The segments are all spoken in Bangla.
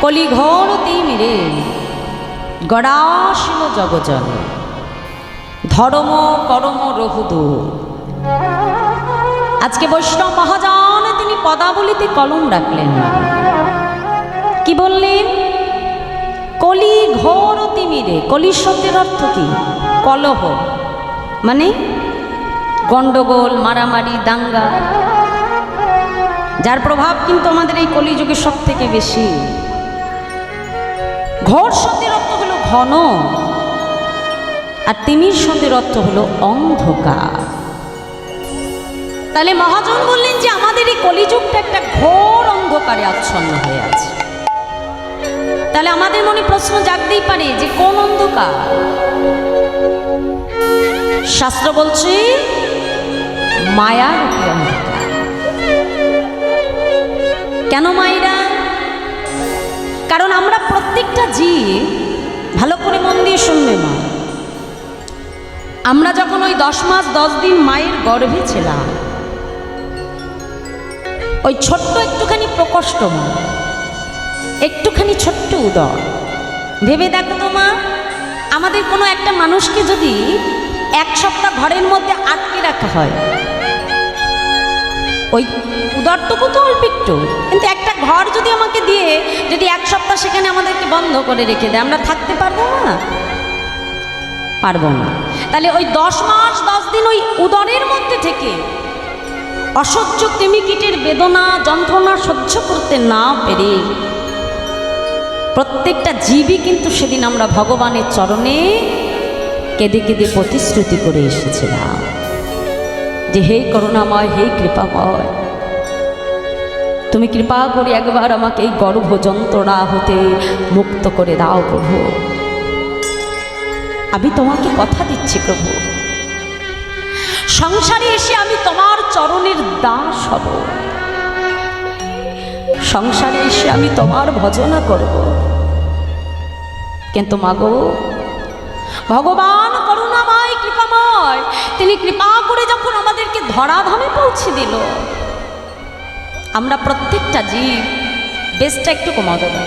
কলি ঘোর তিমিরে গড়াশিল জগজন। ধর্ম করম রহুদু আজকে বৈষ্ণব মহাজন, তিনি পদাবলিতে কলম রাখলেন। কি বললেন? কলি ঘোর তিমিরে কলি শব্দের অর্থ কি? কলহ। মানে? গন্ডগোল, মারামারি, দাঙ্গা। যার প্রভাব কিন্তু আমাদের এই কলিযুগে সব থেকে বেশি। ঘোর শব্দের অর্থ হলো ঘন, আর তিমির শব্দের অর্থ হলো অন্ধকার। তাহলে মহাজন বললেন যে আমাদের এই কলিযুগটা একটা ঘোর অন্ধকারে আচ্ছন্ন হয়ে আছে। তাহলে আমাদের মনে প্রশ্ন জাগতেই পারে যে কোন অন্ধকার? শাস্ত্র বলছে, মায়ার অন্ধকার। কেন মায়েরা? কারণ আমরা প্রত্যেকটা জীব ভালো করে মন দিয়ে শুনবে মা। আমরা যখন ওই দশ মাস, দশ দিন মায়ের গর্ভে ছিলাম, ওই ছোট্ট একটুখানি প্রকষ্ট মা, একটুখানি ছোট্ট উদর। ভেবে দেখো তো মা, আমাদের কোনো একটা মানুষকে যদি এক সপ্তাহ ঘরের মধ্যে আটকে রাখা হয় ওই উদরটুকু তো অল্প একটু। কিন্তু একটা ঘর যদি আমাকে দিয়ে, যদি এক সপ্তাহ সেখানে আমাদেরকে বন্ধ করে রেখে দেয়, আমরা থাকতে পারব না? পারব না। তাহলে ওই দশ মাস, দশ দিন ওই উদরের মধ্যে থেকে অসহ্য কৃমিকীটের বেদনা, যন্ত্রণা সহ্য করতে না পেরে প্রত্যেকটা জীবই কিন্তু সেদিন আমরা ভগবানের চরণে কেঁদে কেঁদে প্রতিশ্রুতি করে এসেছিলাম। যে হে করুণাময়, হে কৃপাময়, তুমি কৃপা করে একবার আমাকে এই গর্ভ যন্ত্রণা হতে মুক্ত করে দাও প্রভু। আমি তোমাকে কথা দিচ্ছি প্রভু। সংসারে এসে আমি তোমার চরণের দাস হব। সংসারে এসে আমি তোমার ভজনা করব। কিন্তু মাগো, ভগবান করুণাময় তিনি কৃপা করে যখন আমাদেরকে ধরাধামে পৌঁছে দিল, আমরা প্রত্যেকটা জীব বেশটা একটু কমা দেবো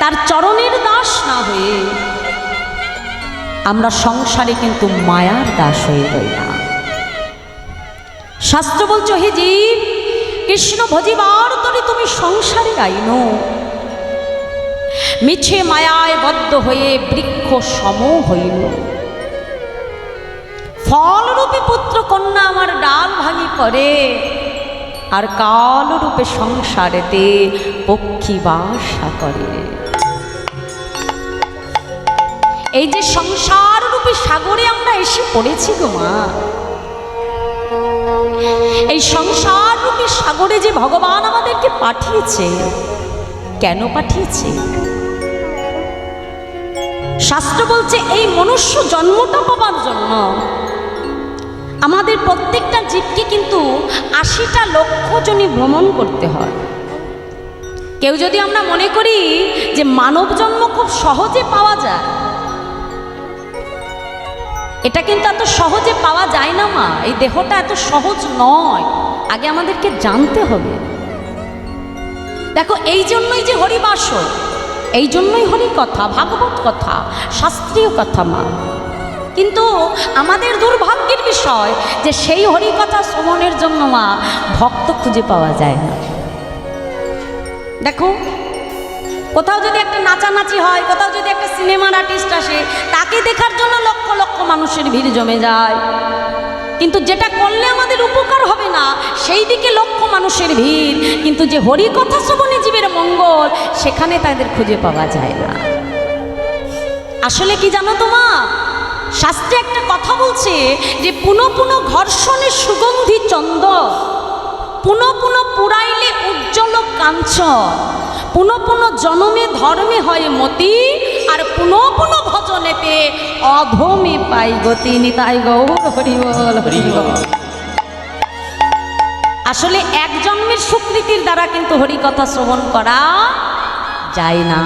তার চরণের দাস না হয়ে আমরা সংসারে কিন্তু মায়ার দাস হয়ে রইলাম শাস্ত্র বলছো, হে জীব, কৃষ্ণ ভজিবার তরে তুমি সংসারে আইন। মিছে মায়ায় বদ্ধ হয়ে বৃক্ষ সম হইল। ফলরূপে পুত্র কন্যা আমার ডাল ভাঙি করে। আর কালরূপে সংসারেতে পক্ষী বাসা করে। এই যে সংসার রূপে সাগরে আমরা এসে পড়েছি গো মা। এই সংসার রূপী সাগরে যে ভগবান আমাদেরকে পাঠিয়েছে, কেন পাঠিয়েছে? শাস্ত্র বলছে, এই মনুষ্য জন্মটা পাবার জন্য। আমাদের প্রত্যেকটা জীবকে কিন্তু আশিটা লক্ষ জনই ভ্রমণ করতে হয়। কেউ যদি আমরা মনে করি যে মানব জন্ম খুব সহজে পাওয়া যায়, এটা কিন্তু এত সহজে পাওয়া যায় না মা। এই দেহটা এত সহজ নয়। আগে আমাদেরকে জানতে হবে। দেখো, এই জন্যই যে হরিবাস এই জন্যই হরি কথা ভাগবত কথা, শাস্ত্রীয় কথা মা। কিন্তু আমাদের দুর্ভাগ্যের বিষয় যে সেই হরি কথা শ্রবণের জন্য মা ভক্ত খুঁজে পাওয়া যায় না। দেখো, কোথাও যদি একটা নাচানাচি হয়, কোথাও যদি একটা সিনেমার আর্টিস্ট আসে, তাকে দেখার জন্য লক্ষ লক্ষ মানুষের ভিড় জমে যায়। কিন্তু যেটা করলে আমাদের উপকার হবে না, সেই দিকে লক্ষ মানুষের ভিড়। কিন্তু যে হরি কথা শ্রবণে জীবের মঙ্গল, সেখানে তাদের খুঁজে পাওয়া যায় না। আসলে কি জানো তোমা শাস্ত্রে একটা কথা বলছে যে পুনঃ পুনঃ ঘর্ষণের সুগন্ধি চন্দ। পুনঃ পুনঃ পুরাইলে উজ্জ্বল কাঞ্চন পুনঃ পুনঃ জনমে ধর্মে হয় মতি, আর পুনঃ পুনঃ ভজনেতে অধমে পাই গতি নিতাই গৌর হরিবল হরিবল। আসলে এক জন্মের স্বীকৃতির দ্বারা কিন্তু হরিকথা শ্রবণ করা যায় না।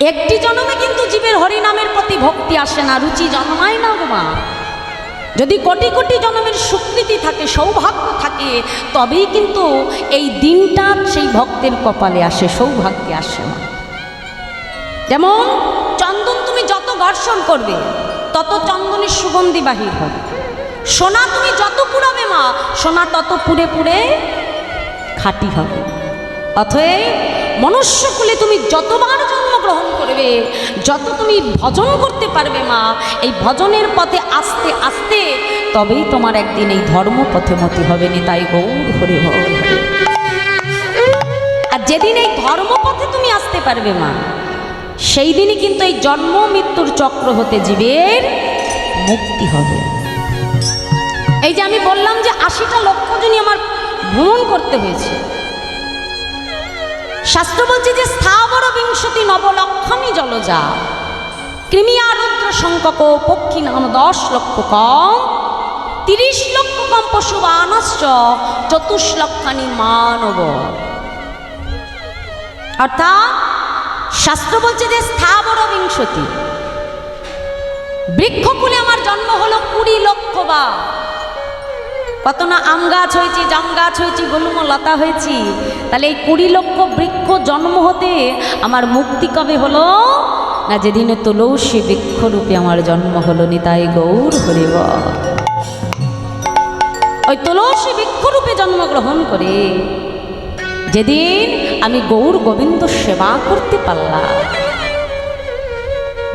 একটি জন্মে কিন্তু জীবের হরিনামের প্রতি ভক্তি আসে না, রুচি জন্মায় না গো মা। যদি কোটি কোটি জন্মের স্বীকৃতি থাকে, সৌভাগ্য থাকে, তবেই কিন্তু এই দিনটা সেই ভক্তের কপালে আসে, সৌভাগ্যে আসে না যেমন চন্দন তুমি যত ঘর্ষণ করবে, তত চন্দনের সুগন্ধি বাহির হবে। সোনা তুমি যত পুরাবে মা, সোনা তত পুড়ে পুড়ে খাঁটি হবে। অতএব মনুষ্যকুলে তুমি যতবার জন্মগ্রহণ করবে, যত তুমি ভজন করতে পারবে মা, এই ভজনের পথে আস্তে আস্তে তবেই তোমার একদিন এই ধর্মপথে মতি হবে নি তাই গৌর হরে আর যেদিন এই ধর্মপথে তুমি আসতে পারবে মা, সেই দিনই কিন্তু এই জন্ম মৃত্যুর চক্র হতে জীবের মুক্তি হবে। এই যে আমি বললাম যে আশিটা লক্ষ্য জনই আমার ভ্রমণ করতে হয়েছে শাস্ত্র বলছে যে স্থাবর বিংশতি নবলক্ষণই জলজা। কৃমিয়া রুদ্র সংখ্যক পক্ষী নাম দশ লক্ষ কম, তিরিশ লক্ষ কম পশু বানশ্চ চতুষ্লক্ষানি মানব। অর্থাৎ শাস্ত্র বলছে যে স্থাবর বিংশতি। বৃক্ষকুলে আমার জন্ম হলো কুড়ি লক্ষ বা কত না আম গাছ হয়েছি, জাম গাছ হয়েছি, গোলুম লতা হয়েছি। তাহলে এই কুড়ি লক্ষ বৃক্ষ জন্ম হতে আমার মুক্তি কবে হলো? না যেদিন তুলসী বৃক্ষরূপে আমার জন্ম হলো নিতাই গৌর হরিব। ওই তুলসী বৃক্ষরূপে জন্মগ্রহণ করে যেদিন আমি গৌর গোবিন্দ সেবা করতে পারলাম,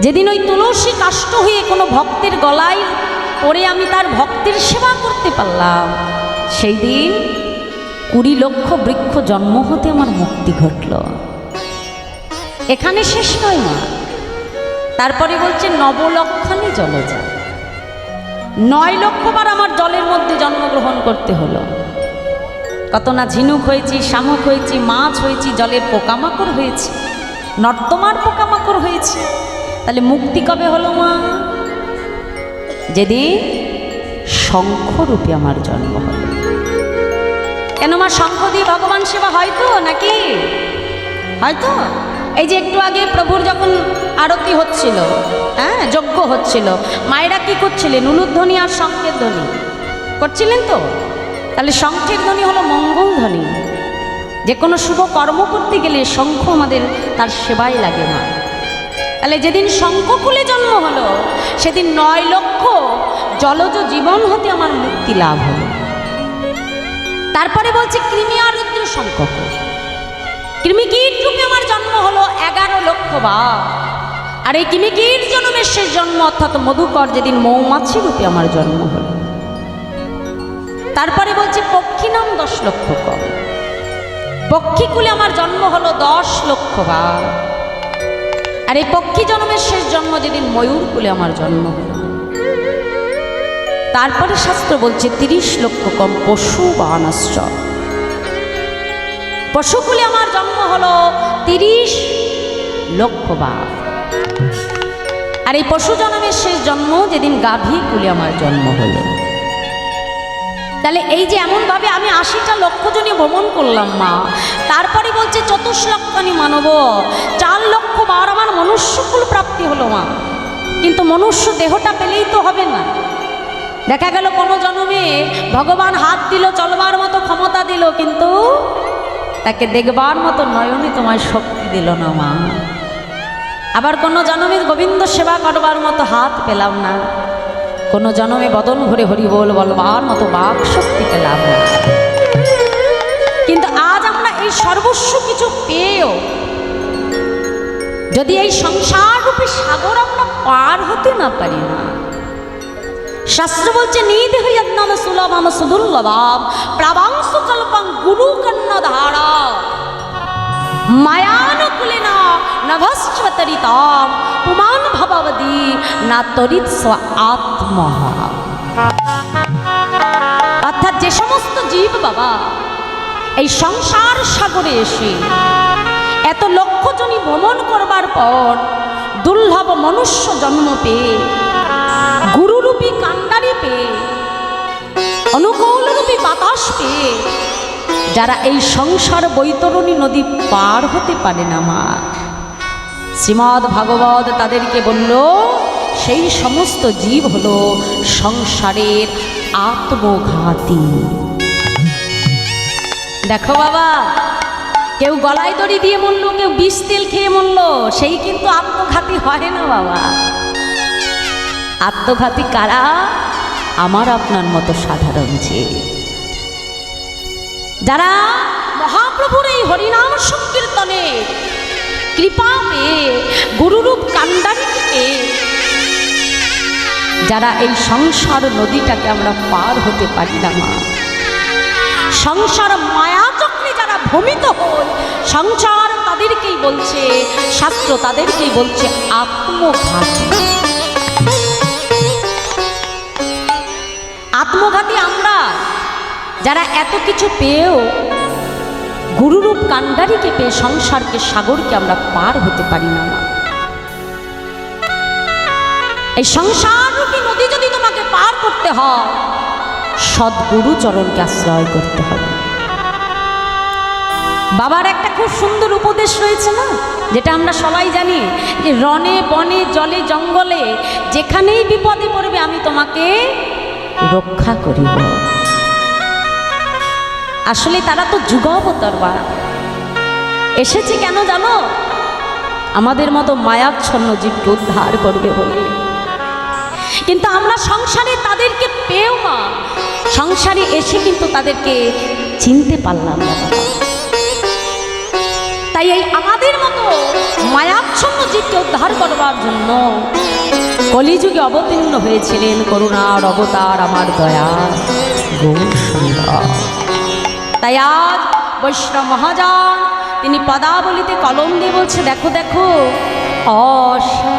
যেদিন ওই তুলসী কাষ্ট হয়ে কোনো ভক্তের গলায় পরে আমি তার ভক্তের সেবা করতে পারলাম। সেই দিন কুড়ি লক্ষ বৃক্ষ জন্ম হতে আমার মুক্তি ঘটল। এখানে শেষ নয় মা। তারপরে বলছে, নবলক্ষণে জলজা নয় লক্ষবার আমার জলের মধ্যে জন্মগ্রহণ করতে হলো। কত না ঝিনুক হয়েছি, শামুক হয়েছি, মাছ হয়েছি, জলের পোকামাকড় হয়েছে নর্দমার পোকামাকড় হয়েছে। তাহলে মুক্তি কবে হলো মা? যেদিন শঙ্খরূপে আমার জন্ম হলো। কেন মা শঙ্খ দিয়ে ভগবান সেবা হয়তো নাকি? হয়তো এই যে একটু আগে প্রভুর যখন আরতি হচ্ছিল হ্যাঁ যজ্ঞ হচ্ছিল, মায়েরা কি করছিলেন? উলুধ্বনি আর শঙ্খের ধ্বনি। করছিলেন তো? তাহলে শঙ্খের ধ্বনি হলো মঙ্গল ধ্বনি। যে কোনো শুভ কর্ম করতে গেলে শঙ্খ আমাদের তার সেবাই লাগে না তাহলে যেদিন শঙ্খকুলে জন্ম হলো, সেদিন নয় লক্ষ জলজ জীবন হতে আমার মুক্তি লাভ হলো। তারপরে বলছে, কৃমি আর রুদ্র শঙ্খক কৃমিকীট রূপে আমার জন্ম হলো এগারো লক্ষ বা আর এই কৃমিকীট জন্মের শেষ জন্ম, অর্থাৎ মধুকর যেদিন মৌমাছি রূপে আমার জন্ম হলো। তারপরে বলছে, পক্ষী নাম দশ লক্ষ কম পক্ষীকুলে আমার জন্ম হলো দশ লক্ষ বার। আর এই পক্ষী জন্মের শেষ জন্ম যেদিন ময়ূর কুলে আমার জন্ম তারপরে শাস্ত্র বলছে, তিরিশ লক্ষ কম পশু বানাশ্চ। পশুকুলে আমার জন্ম হলো তিরিশ লক্ষ বার। আর এই পশু জন্মের শেষ জন্ম যেদিন গাভী কুলে আমার জন্ম হলো। তাহলে এই যে এমনভাবে আমি আশিটা লক্ষ জনই ভ্রমণ করলাম মা, তারপরে বলছে চতুষ্লক্ষণী মানব মনুষ্যকুল প্রাপ্তি হলো মা। কিন্তু মনুষ্য দেহটা পেলেই তো হবে না। দেখা গেল কোনো জন্মে ভগবান হাত দিল, চলবার মতো ক্ষমতা দিল, কিন্তু তাকে দেখবার মতো নয়নে তোমায় শক্তি দিল না মা। আবার কোনো জন্মে গোবিন্দ সেবা করবার মতো হাত পেলাম না। কোনো জন্মে বদন ভরে হরি বল বলবার মতো বাক শক্তি পেলাম না। কিন্তু আজ আমরা এই সর্বস্ব কিছু পেয়েও যদি এই সংসার রূপে সাগর আমরা পার হতে না পারি না। শাস্ত্র বলছে নিধি হইয়াত্ম সুলভম সুদুর্লভাম প্রাবাংশ কল্পং গুরু কন্যা ধারা মায়ানুকুলে না নভস্বতরিতাম পুমান ভবদি না তরিত স্ব আত্মহা। অর্থাৎ যে সমস্ত জীব বাবা, এই সংসার সাগরে এসে এত লক্ষজনী ভ্রমণ করবার পর দুর্লভ মনুষ্য জন্ম পেয়ে, গুরুরূপী কাণ্ডারি পেয়ে, অনুকূলরূপী বাতাস পেয়ে, যারা এই সংসার বৈতরণী নদী পার হতে পারে না মা। শ্রীমৎ ভাগবত তাদেরকে বলল, সেই সমস্ত জীব হলো সংসারের আত্মঘাতী। দেখো বাবা কেউ গলায় দড়ি দিয়ে মরল, কেউ বিষ তেল খেয়ে মরল, সেই কিন্তু আত্মঘাতী হয় না বাবা। আত্মঘাতী কারা? আমার আপনার মতো সাধারণ যে। যারা মহাপ্রভুর এই হরিনাম সংকীর্তনে কৃপা পেয়ে, গুরুরূপ কাণ্ডারিকে পেয়ে যারা এই সংসার নদীটাকে আমরা পার হতে পারি না মা। সংসার মায়া চক্রে যারা ভ্রমিত হই সংসার তাদেরকেই বলছে, শাস্ত্র তাদেরকেই বলছে আত্মঘাতী। আত্মঘাতী আমরা, যারা এত কিছু পেয়েও গুরুরূপ কাণ্ডারিকে পেয়ে সংসারকে সাগরকে আমরা পার হতে পারি না এই সংসার সংসাররূপী নদী যদি তোমাকে পার করতে হয় সদ্গুরু চরণকে আশ্রয় করতে হবে। বাবার একটা খুব সুন্দর উপদেশ রয়েছে না, যেটা আমরা সবাই জানি যে রনে বনে, জলে, জঙ্গলে যেখানেই বিপদে পড়বে আমি তোমাকে রক্ষা করিব। আসলে তারা তো যুগাবতার বা এসেছে কেন জানো? আমাদের মতো মায়াচ্ছন্ন জীবকে উদ্ধার করবে বলে। কিন্তু আমরা সংসারে তাদেরকে পেও না। সংসারে এসে কিন্তু তাদেরকে চিনতে পারলাম না। তাই এই আমাদের মতো মায়াচ্ছন্ন জীবকে উদ্ধার করবার জন্য কলিযুগে অবতীর্ণ হয়েছিলেন করুণার অবতার আমার দয়া তাই আজ বৈষ্ণব মহাজন, তিনি পদাবলিতে কলম দিয়ে বলছে, দেখো দেখো অসা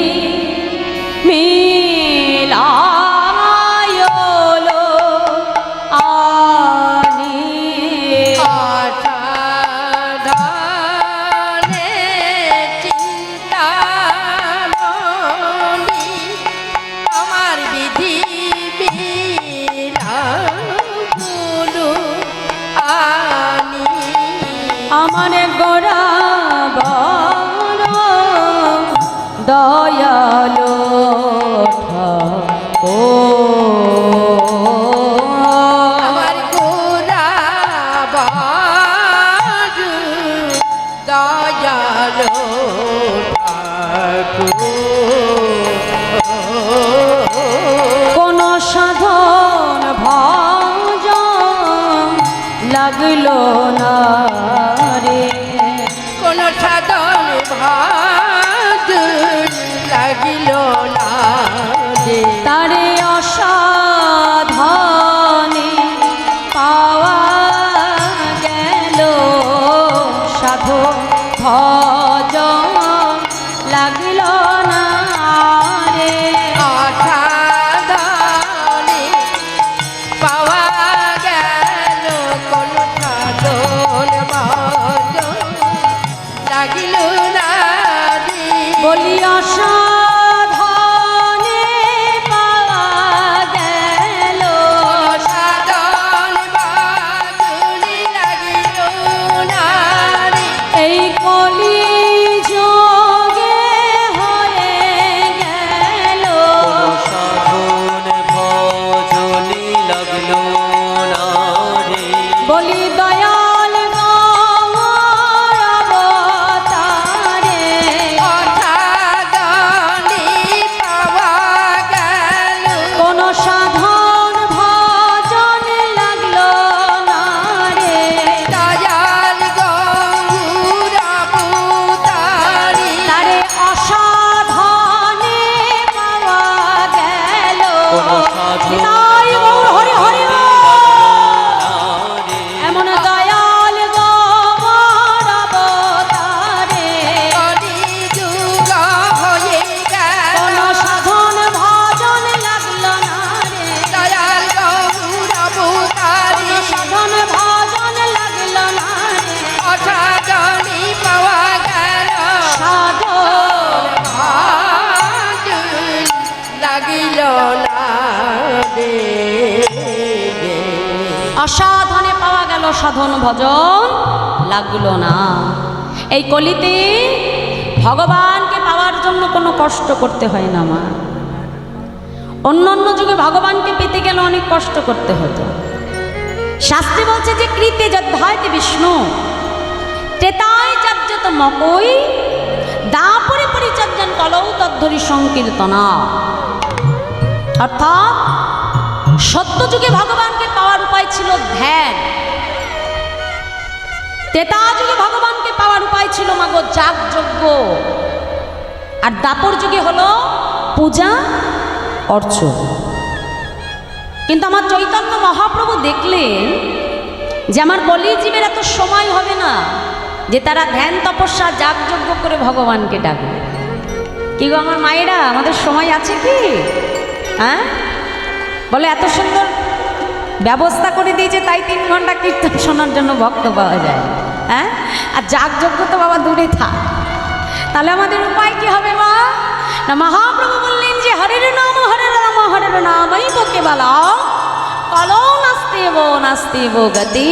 দয়ালো いな！সাধন ভজন, লাগল না। এই কলিতে ভগবানকে পাওয়ার জন্য কোনো কষ্ট করতে হয় না মা। অন্য অন্য যুগে ভগবানকে পেতে গেলে অনেক কষ্ট করতে হতো। শাস্ত্রে বলছে যে, কৃতে যদ্ধায়তে বিষ্ণু, ত্রেতায় যাজ্যত মকই, দাপরে পরিচর্যন কলৌ তদ্ধরি সংকীর্তনা। অর্থাৎ সত্যযুগে ভগবানকে পাওয়ার উপায় ছিল ধ্যান। তেতা যুগে ভগবানকে পাওয়ার উপায় ছিল মাগো যাগ যজ্ঞ আর দাপর যুগে হলো পূজা, অর্চন। কিন্তু আমার চৈতন্য মহাপ্রভু দেখলেন যে আমার কলিজীবের এত সময় হবে না যে তারা ধ্যান, তপস্যা, যাগযজ্ঞ করে ভগবানকে ডাকবে। কি গো আমার মায়েরা, আমাদের সময় আছে কি? হ্যাঁ? বলে, এত সুন্দর ব্যবস্থা করে দিয়েছে, তাই তিন ঘণ্টা কীর্তন শোনার জন্য ভক্ত পাওয়া যায়। হ্যাঁ? আর যাগযজ্ঞ তো বাবা দূরে থাক। তাহলে আমাদের উপায় কি হবে মা? না, মহাপ্রভু বললেন যে, হরের নাম হরের নাম হরের নামই বকে বলা কলো নাস্তেব নাস্তেব গতি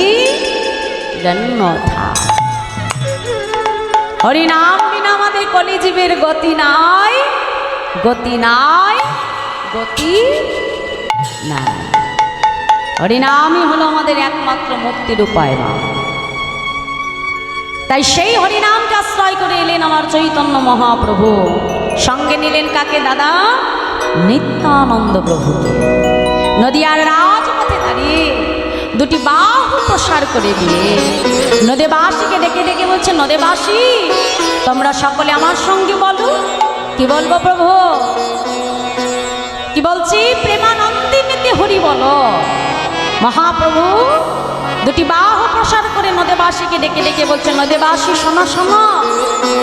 জন্মথা হরিনাম বিনা আমাদের কলিজীবের গতি নাই। গতি নাই গতি নাই। হরিনামই হলো আমাদের একমাত্র মুক্তির উপায়, মা। তাই সেই হরিনামকে আশ্রয় করে এলেন আমার চৈতন্য মহাপ্রভু। সঙ্গে নিলেন কাকে, দাদা? নিত্যানন্দ প্রভুকে। নদিয়ার রাজপথে দাঁড়িয়ে দুটি বাহু প্রসার করে দিয়ে নদেবাসীকে ডেকে ডেকে বলছে, নদেবাসী, তোমরা সকলে আমার সঙ্গে বলো। কি বলব প্রভু? কি বলছি? প্রেমানন্দে মেতে হরি বলো। মহাপ্রভু দুটি বাহু প্রসার করে নদেবাসীকে ডেকে ডেকে বলছে নদেবাসী শোনো শোনো।